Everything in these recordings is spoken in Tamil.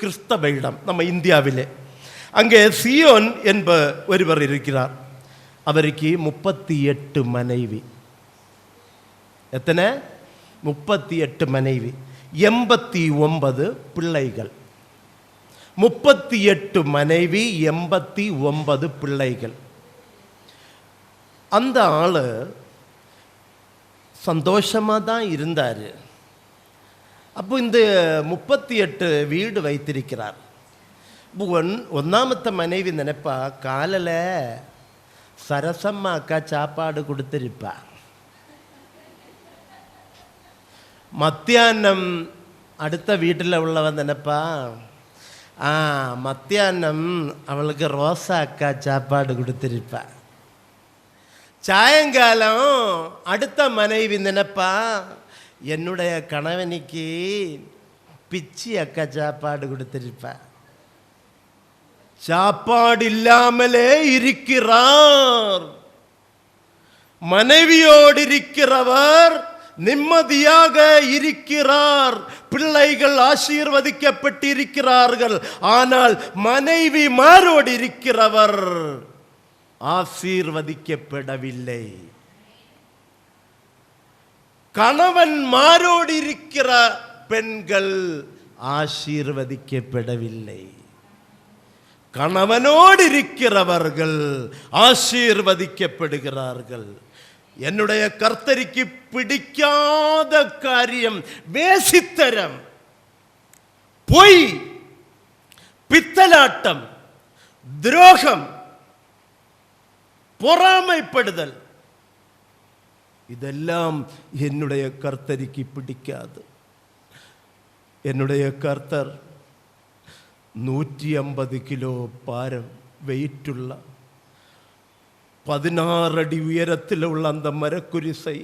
கிறிஸ்தவ இடம் நம்ம இந்தியாவிலே. அங்கே சியோன் என்ப ஒருவர் இருக்கிறார். அவருக்கு முப்பத்தி எட்டு மனைவி. எத்தனை? முப்பத்தி எட்டு மனைவி. எண்பத்தி ஒன்பது பிள்ளைகள். முப்பத்தி எட்டு மனைவி எண்பத்தி ஒன்பது பிள்ளைகள். அந்த ஆள் சந்தோஷமாக தான் இருந்தார். അപ്പോൾ இந்த മുപ്പത്തിയെട്ട് വീട് വൈത്തിരിക്കിറാർ ഒൻ ഒന്നാമത്തെ മനവി നനപ്പാ കാലല സരസമ്മ അക്ക ചാപ്പാട് കൊടുത്തിരിപ്പ മത്യാന്നം അടുത്ത വീട്ടിലുള്ളവൻ നനപ്പാ ஆ மத்தியானம் அவளுக்கு ரோசா அக்கா சாப்பாடு கொடுத்துருப்பா சாயங்காலம் அடுத்த மனைவி நினைப்பா என்னுடைய கணவனுக்கு பிச்சி அக்கா சாப்பாடு கொடுத்திருப்பா. சாப்பாடு இல்லாமலே இருக்கிறார். மனைவியோடு இருக்கிறவர் நிம்மதியாக இருக்கிறார். பிள்ளைகள் ஆசீர்வதிக்கப்பட்டிருக்கிறார்கள். ஆனால் மனைவி மாறோடு இருக்கிறவர் ஆசீர்வதிக்கப்படவில்லை. கணவன் மாறோடு இருக்கிற பெண்கள் ஆசீர்வதிக்கப்படவில்லை. கணவனோடு இருக்கிறவர்கள் ஆசீர்வதிக்கப்படுகிறார்கள். என்னுடைய கர்த்தரிக்கு பிடிக்காத காரியம் வேசித்தரம் பொய் பித்தலாட்டம் துரோகம் பொறாமைப்படுதல். இதெல்லாம் என்னுடைய கர்த்தரிக்கு பிடிக்காது என்னுடைய கர்த்தர் നൂറ്റി അമ്പത് കിലോ ഭാരം വെയിറ്റുള്ള പതിനാറടി ഉയരത്തിലുള്ള അന്ത മരക്കുരിസை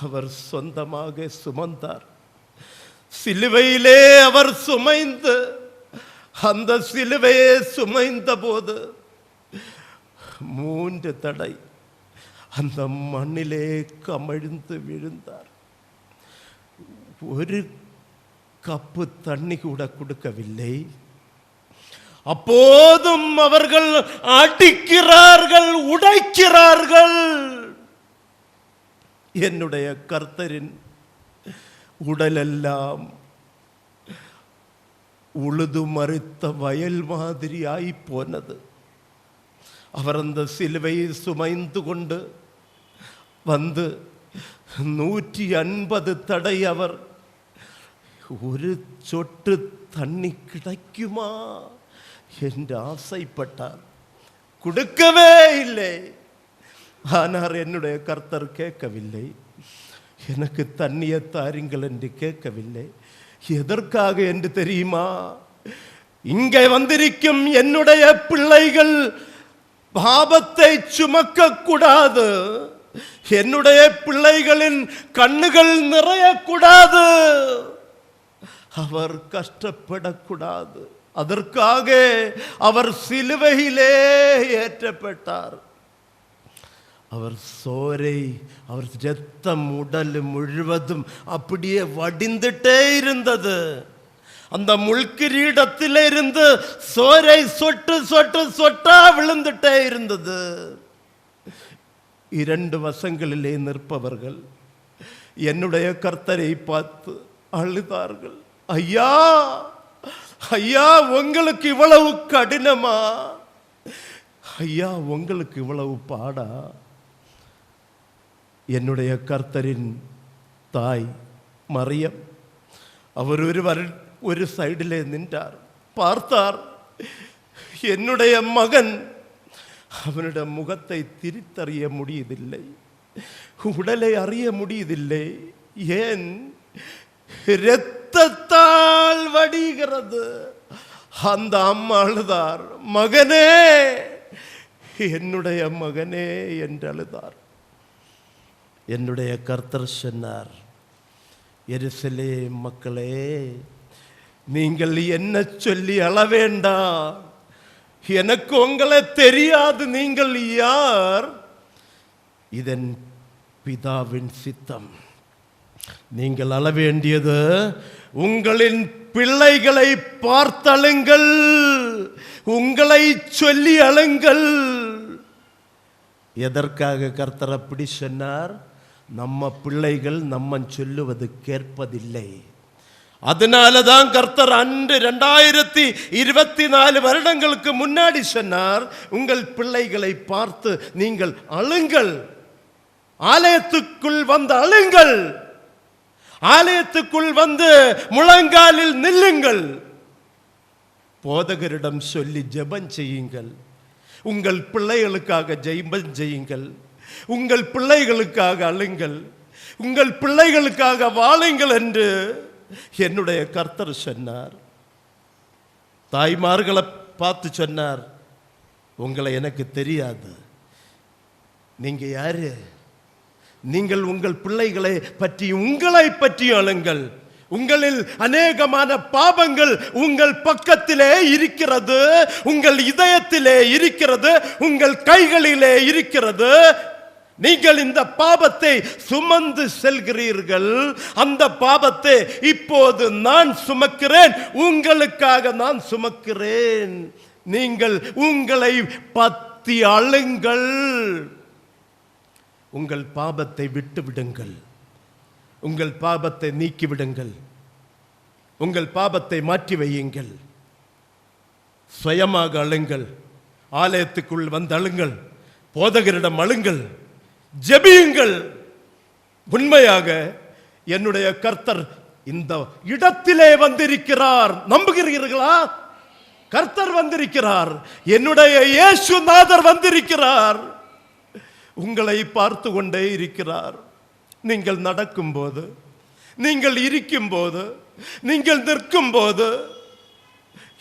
அவர் சொந்தமாக சுமந்தார் சிலுவையிலே அவர் சுமைந்து அந்த சிலுவையை சுமைந்த போது மூன்று தடை அந்த மண்ணிலே கமழ்ந்து விழுந்தார். ஒரு கப்பு தண்ணி கூட கொடுக்கவில்லை. அப்போதும் அவர்கள் அடிக்கிறார்கள் உடைக்கிறார்கள். என்னுடைய கர்த்தரின் உடலெல்லாம் உழுது மறுத்த வயல் மாதிரியாய் போனது. அவர் அந்த சிலுவையை சுமைந்து கொண்டு வந்து நூற்றி அன்பது தடை அவர் ஒரு சொட்டு தண்ணி கிடைக்குமா என்று ஆசைப்பட்டார் கொடுக்கவே இல்லை ஆனால் என்னுடைய கர்த்தர் கேட்கவில்லை எனக்கு தண்ணியை தாருங்கள் என்று கேட்கவில்லை எதற்காக என்று தெரியுமா இங்கே வந்திருக்கும் என்னுடைய பிள்ளைகள் பாபத்தை சுமக்க கூடாது என்னுடைய பிள்ளைகளின் கண்ணுகள் நிறையக்கூடாது. அவர் கஷ்டப்படக்கூடாது. அதற்காக அவர் சிலுவையிலே ஏற்றப்பட்டார். அவர் சோரை அவர் ரத்தம் உடல் முழுவதும் அப்படியே வடிந்துட்டே இருந்தது. அந்த முள்கிரீடத்திலிருந்து சோரை சொட்டு சொட்டு சொட்டா விழுந்துட்டே இருந்தது. இரண்டு வசங்களிலே நிற்பவர்கள் என்னுடைய கர்த்தரை பார்த்து அழுதார்கள். ஐயா ஐயா உங்களுக்கு இவ்வளவு கடினமா? ஐயா உங்களுக்கு இவ்வளவு பாடா? என்னுடைய கர்த்தரின் தாய் மறியம் அவர் ஒரு ஒரு சைடிலே நின்றார். பார்த்தார் என்னுடைய மகன் அவனிடம் முகத்தை திரித்தறிய முடியதில்லை உடலை அறிய முடியதில்லை ஏன்? இரத்தத்தால் வடிகிறது. அந்த அம்மா அழுதார் மகனே! என்னுடைய மகனே! என்று அழுதார். என்னுடைய கர்த்தர் சொன்னார் எருசலே மக்களே நீங்கள் என்ன சொல்லி அழ வேண்டாம் எனக்கு உங்களை தெரியாது நீங்கள் யார்? இதன் பிதாவின் சித்தம். நீங்கள் அள வேண்டியது உங்களின் பிள்ளைகளை பார்த்தழுங்கள் உங்களை சொல்லி அழுங்கள். எதற்காக கர்த்தர் அப்படி சொன்னார்? நம்ம பிள்ளைகள் நம்ம சொல்லுவது கேட்பதில்லை. அதனால தான் கர்த்தர் அன்று ரெண்டாயிரத்தி இருபத்தி நாலு வருடங்களுக்கு முன்னாடி சொன்னார் உங்கள் பிள்ளைகளை பார்த்து நீங்கள் அழுங்கள். ஆலயத்துக்குள் வந்து அழுங்கள். ஆலயத்துக்குள் வந்து முழங்காலில் நில்லுங்கள். போதகரிடம் சொல்லி ஜெபம் செய்யுங்கள். உங்கள் பிள்ளைகளுக்காக ஜெபம் செய்யுங்கள். உங்கள் பிள்ளைகளுக்காக அழுங்கள். உங்கள் பிள்ளைகளுக்காக வாழுங்கள் என்று என்னுடைய கர்த்தர் சொன்னார். தாய்மார்களை பார்த்து சொன்னார் உங்களை எனக்கு தெரியாது. நீங்க யாரு? நீங்கள் உங்கள் பிள்ளைகளை பற்றி உங்களை பற்றி அழுங்கள். உங்களில் அநேகமான பாவங்கள் உங்கள் பக்கத்திலே இருக்கிறது. உங்கள் இதயத்திலே இருக்கிறது. உங்கள் கைகளிலே இருக்கிறது. நீங்கள் இந்த பாபத்தை சுமந்து செல்கிறீர்கள். அந்த பாபத்தை இப்போது நான் சுமக்கிறேன். உங்களுக்காக நான் சுமக்கிறேன். நீங்கள் உங்களை பத்தி அழுங்கள். உங்கள் பாபத்தை விட்டு விடுங்கள் உங்கள் பாபத்தை நீக்கிவிடுங்கள். உங்கள் பாபத்தை மாற்றி வையுங்கள். சுயமாக அழுங்கள். ஆலயத்துக்குள் வந்து அழுங்கள். போதகரிடம் அழுங்கள். ஜெபியுங்கள். உண்மையாக என்னுடைய கர்த்தர் இந்த இடத்திலே வந்திருக்கிறார். நம்புகிறீர்களா? கர்த்தர் வந்திருக்கிறார். என்னுடைய இயேசுநாதர் வந்திருக்கிறார். உங்களை பார்த்து கொண்டே இருக்கிறார். நீங்கள் நடக்கும்போது நீங்கள் இருக்கும்போது நீங்கள் நிற்கும்போது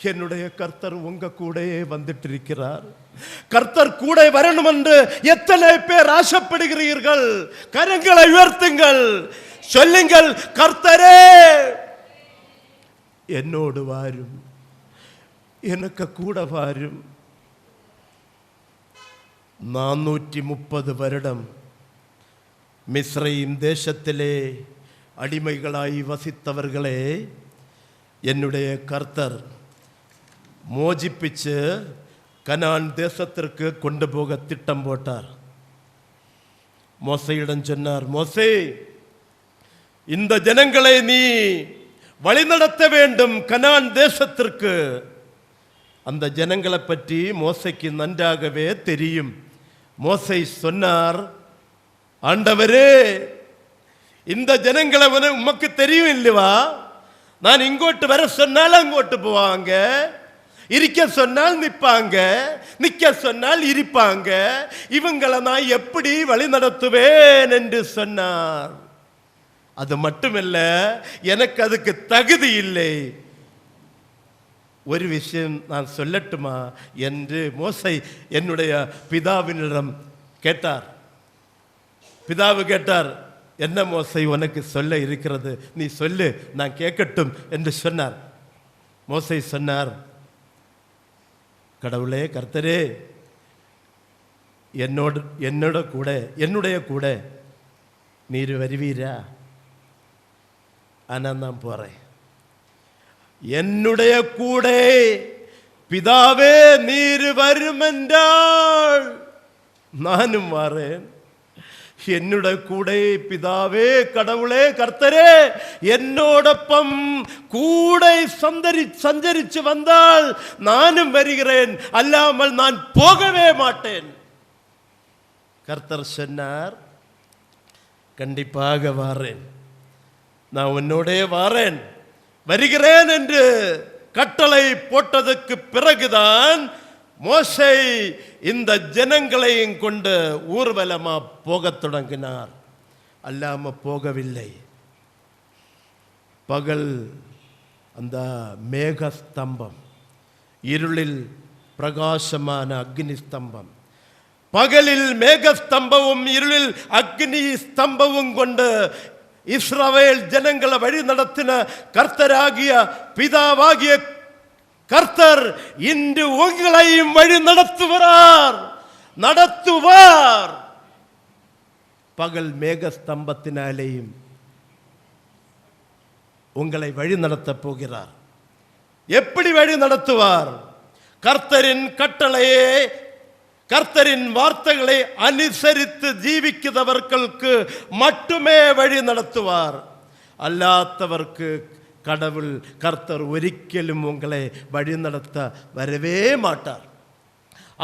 என்னுடைய கர்த்தர் உங்க கூடயே வந்துட்டு இருக்கிறார் கர்த்தர் கூட வரணும் என்று எத்தனை பேர் ஆசைப்படுகிறீர்கள் கரங்களை உயர்த்துங்கள் சொல்லுங்கள் கர்த்தரே என்னோடு வாரும் எனக்கு கூட வாரும் നാനൂറ്റി മുപ്പത് வருடம் மிஸ்ரையின் தேசத்திலே அடிமைகளாய் வசித்தவர்களே என்னுடைய கர்த்தர் மோஜிப்பிச்சு கனான் தேசத்திற்கு கொண்டு போக திட்டம் போட்டார். மோசையிடம் சொன்னார் மோசை இந்த ஜனங்களை நீ வழிநடத்த வேண்டும் கனான் தேசத்திற்கு. அந்த ஜனங்களை பற்றி மோசைக்கு நன்றாகவே தெரியும். மோசை சொன்னார் ஆண்டவரே இந்த ஜனங்களை உமக்கு தெரியும் இல்லைவா? நான் இங்கோட்டு வர சொன்னாலும் அங்கோட்டு போவாங்க. இருக்க சொன்னால் நிற்பாங்க நிற்க சொன்னால் இருப்பாங்க. இவங்களை நான் எப்படி வழி நடத்துவேன் என்று சொன்னார். அது மட்டுமல்ல எனக்கு அதுக்கு தகுதி இல்லை. ஒரு விஷயம் நான் சொல்லட்டுமா என்று மோசை என்னுடைய பிதாவினிடம் கேட்டார். பிதாவு கேட்டார் என்ன மோசை உனக்கு சொல்ல இருக்கிறது? நீ சொல்லு நான் கேட்கட்டும் என்று சொன்னார். மோசை சொன்னார் கடவுளே கர்த்தரே என்னோடு என்னோட கூட என்னுடைய கூட நீர் வருவீரா? ஆனால் நான் போகிறேன் என்னுடைய கூட பிதாவே நீர் வருமென்றால் நானும் வரேன். என்னோட கூட பிதாவே கடவுளே கர்த்தரே என்னோடொப்பம் கூடை சந்தரி சஞ்சரிச்சு வந்தால் நானும் வருகிறேன் அல்லாமல் நான் போகவே மாட்டேன். கர்த்தர் சொன்னார் கண்டிப்பாக வாரேன். நான் உன்னோடே வாரேன். வருகிறேன் என்று கட்டளை போட்டதுக்கு பிறகுதான் மோசை இந்த ஜனங்களையும் கொண்டு ஊர்வலமா போகத் தொடங்கினார். அல்லாம போகவில்லை. பகல் அந்த மேகஸ்தம்பம் இருளில் பிரகாசமான அக்னி ஸ்தம்பம் பகலில் மேகஸ்தம்பமும் இருளில் அக்னி ஸ்தம்பமும் கொண்டு இஸ்ரவேல் ஜனங்களை வழி நடத்தின கர்த்தராகிய பிதாவாகிய கர்த்தர் இன்று உங்களையும் வழி நடத்துகிறார் நடத்துவார். பகல் மேகஸ்தம்பத்தினாலேயும் உங்களை வழி நடத்தப் போகிறார். எப்படி வழி நடத்துவார்? கர்த்தரின் கட்டளையே கர்த்தரின் வார்த்தைகளை அனுசரித்து ஜீவிக்கிறவர்களுக்கு மட்டுமே வழி நடத்துவார். அல்லாதவர்க்கு கடவுள் கர்த்தர் ஒரிக்கலும் உங்களை வழி நடத்த வரவே மாட்டார்.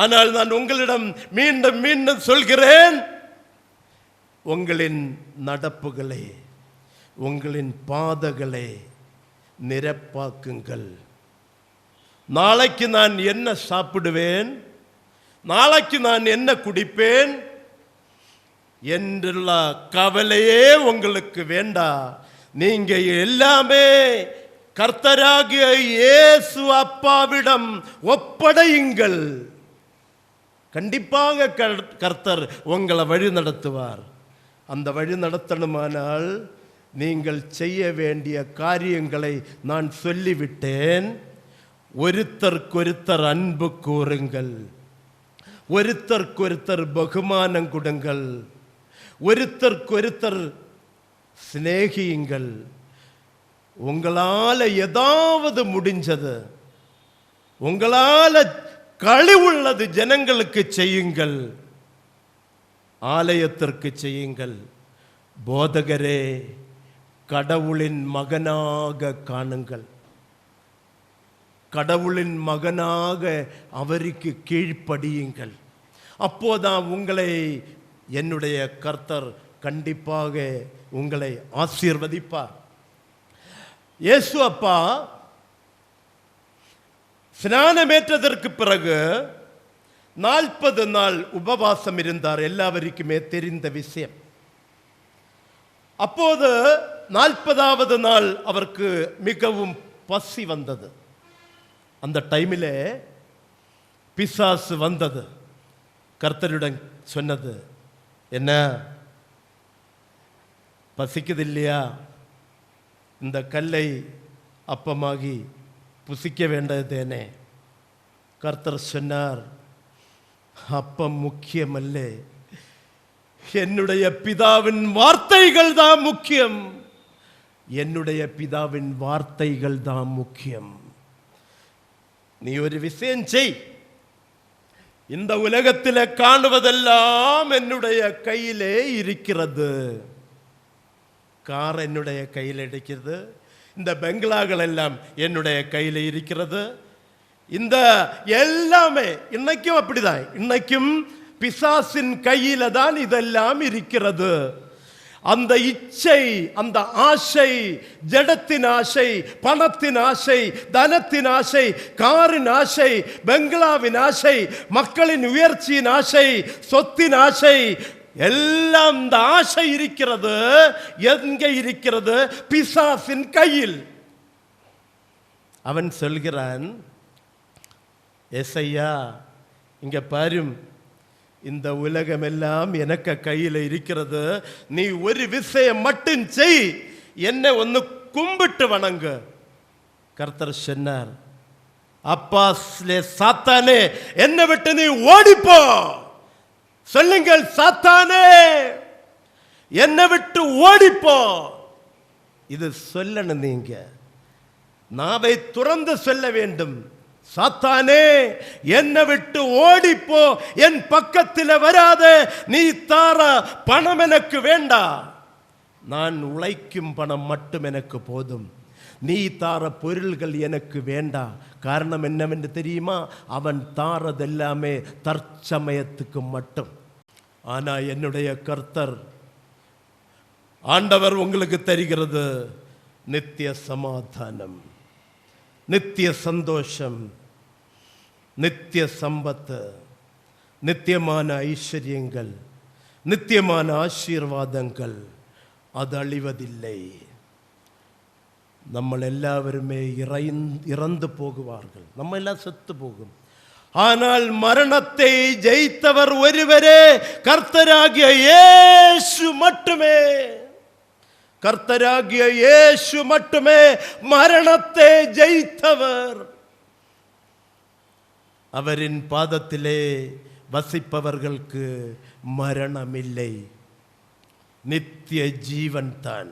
ஆனால் நான் உங்களிடம் மீண்டும் மீண்டும் சொல்கிறேன். உங்களின் நடப்புகளை உங்களின் பாதகளை நிரப்பாக்குங்கள். நாளைக்கு நான் என்ன சாப்பிடுவேன்? நாளைக்கு நான் என்ன குடிப்பேன்? என்றுள்ள கவலையே உங்களுக்கு வேண்டாம் நீங்க எல்லாமே கர்த்தராகிய இயேசு அப்பாவிடம் ஒப்படையுங்கள். கண்டிப்பாக கர்த்தர் உங்களை வழி நடத்துவார். அந்த வழி நடத்தணுமானால் நீங்கள் செய்ய வேண்டிய காரியங்களை நான் சொல்லிவிட்டேன். ஒருத்தருக்கொருத்தர் அன்பு கூறுங்கள். ஒருத்தருக்கொருத்தர் பகுமானம் கொடுங்கள். ஒருத்தருக்கொருத்தர் சிநேகியுங்கள். உங்களால் ஏதாவது முடிஞ்சது உங்களால் கழிவுள்ளது ஜனங்களுக்கு செய்யுங்கள். ஆலயத்திற்கு செய்யுங்கள். போதகரே கடவுளின் மகனாக காணுங்கள். கடவுளின் மகனாக அவருக்கு கீழ்ப்படியுங்கள். அப்போதான் உங்களை என்னுடைய கர்த்தர் கண்டிப்பாக உங்களை ஆசீர்வதிப்பார். இயேசு அப்பா ஸ்நானமேற்றதற்கு பிறகு நாற்பது நாள் உபவாசம் இருந்தார். எல்லாவருக்குமே தெரிந்த விஷயம். அப்போது நாற்பதாவது நாள் அவருக்கு மிகவும் பசி வந்தது. அந்த டைமில் பிசாசு வந்தது. கர்த்தரிடம் சொன்னது என்ன? பசிக்குது இல்லையா இந்த கல்லை அப்பமாகி புசிக்க வேண்டது தேனே. கர்த்தர் சொன்னார் அப்பம் முக்கியமல்ல. என்னுடைய பிதாவின் வார்த்தைகள் தான் முக்கியம். என்னுடைய பிதாவின் வார்த்தைகள் தான் முக்கியம். நீ ஒரு விஷயம் செய். இந்த உலகத்தில் காணுவதெல்லாம் என்னுடைய கையிலே இருக்கிறது. கார் என்னுடைய கையில் இருக்கிறது. இந்த பெங்களாக்கள் எல்லாம் என்னுடைய கையில் இருக்கிறது. இந்த எல்லாமே இன்னைக்கும் அப்படிதான். இன்னைக்கும் பிசாசின் கையில தான் இதெல்லாம் இருக்கிறது. அந்த இச்சை அந்த ஆசை ஜடத்தின் ஆசை பணத்தின் ஆசை தனத்தின் ஆசை காரின் ஆசை பெங்களாவின் ஆசை மக்களின் உயர்ச்சியின் ஆசை சொத்தின் ஆசை எல்லாம் இந்த ஆசை இருக்கிறது. எங்கே இருக்கிறது? பிசாசின் கையில். அவன் சொல்கிறான் எஸ்ஐயா இங்க பாரும். இந்த உலகமெல்லாம் எனக்கு கையில் இருக்கிறது. நீ ஒரு விஷயம் மட்டும் செய். என்னை ஒன்று கும்பிட்டு வணங்கு. கர்த்தர் சொன்னார் அப்பாஸ்லே சாத்தானே என்னை விட்டு நீ ஓடிப்போ. சொல்லுங்கள் சாத்தானே என்னை விட்டு ஓடிப்போ. இது சொல்லணும் நீங்க. நாவை துறந்து சொல்ல வேண்டும். சாத்தானே என்னை விட்டு ஓடிப்போ. என் பக்கத்தில் வராத நீ தார பணம் எனக்கு வேண்டாம் நான் உழைக்கும் பணம் மட்டும் எனக்கு போதும். நீ தார பொருள்கள் எனக்கு வேண்டாம் காரணம் என்னவென்று தெரியுமா? அவன் தாரதெல்லாமே தற்சமயத்துக்கு மட்டும். ஆனா என்னுடைய கர்த்தர் ஆண்டவர் உங்களுக்கு தருகிறது நித்திய சமாதானம் நித்திய சந்தோஷம் நித்திய சம்பத்து நித்தியமான ஐஸ்வர்யங்கள் நித்தியமான ஆசீர்வாதங்கள். அது அழிவதில்லை. നമ്മൾ എല്ലാവരുമേ ഇറന്നു പോകുവാർകൾ നമ്മളെല്ലാം செத்து പോകും ஆனால் மரணத்தை ஜெயித்தவர் ஒருவரே கர்த்தராகிய இயேசு மட்டுமே. கர்த்தராகிய இயேசு மட்டுமே மரணத்தை ஜெயித்தவர். அவரின் பாதத்திலே வசிப்பவர்களுக்கு மரணமில்லை. நித்திய ஜீவன் தான்